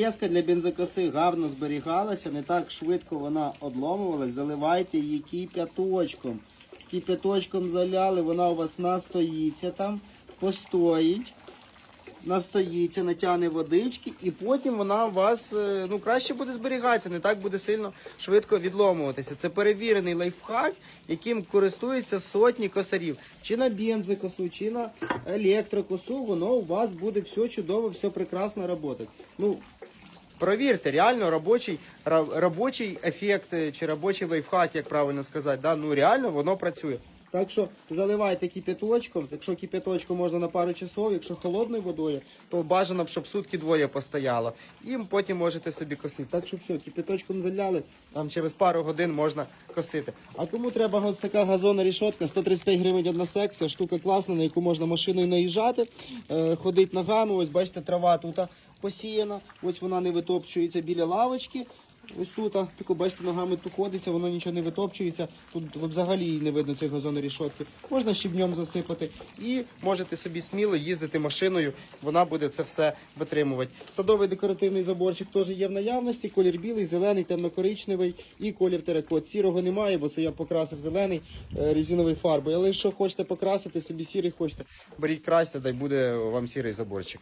Леска для бензокоси гарно зберігалася, не так швидко вона одломувалась. Заливайте її кип'яточком. Кип'яточком заляли, вона у вас настоїться там, постоїть, настоїться, натягне водички, і потім вона у вас е, ну, краще буде зберігатися, не так буде сильно швидко відломуватися. Це перевірений лайфхак, яким користуються сотні косарів. Чи на бензокосу, чи на електрокосу, воно у вас буде все чудово, все прекрасно працювати. Ну, Провірте, реально робочий, робочий ефект е, чи робочий лайфхак, як правильно сказати, да? ну реально воно працює. Так що заливайте кипяточком, якщо кипяточком можна на пару часов, якщо холодною водою, то бажано, б, щоб сутки двоє постояло. І потім можете собі косити. Так що все, кипяточком заляли, там через пару годин можна косити. А кому треба ось така газонна рішотка, 135 гривень одна секція, штука класна, на яку можна машиною наїжджати, е, ходить ногами, ось бачите, трава тут посіяна, ось вона не витопчується біля лавочки. Ось тут, тільки бачите, ногами тут ходиться, воно нічого не витопчується. Тут взагалі не видно цієї газонної рішотки. Можна щебнем засипати і можете собі сміло їздити машиною, вона буде це все витримувати. Садовий декоративний заборчик теж є в наявності. Колір білий, зелений, темно-коричневий і колір теракот. Сірого немає, бо це я покрасив зелений е, резиновою фарбою. Але якщо хочете покрасити собі сірий, хочете, беріть красьте, дай буде вам сірий заборчик.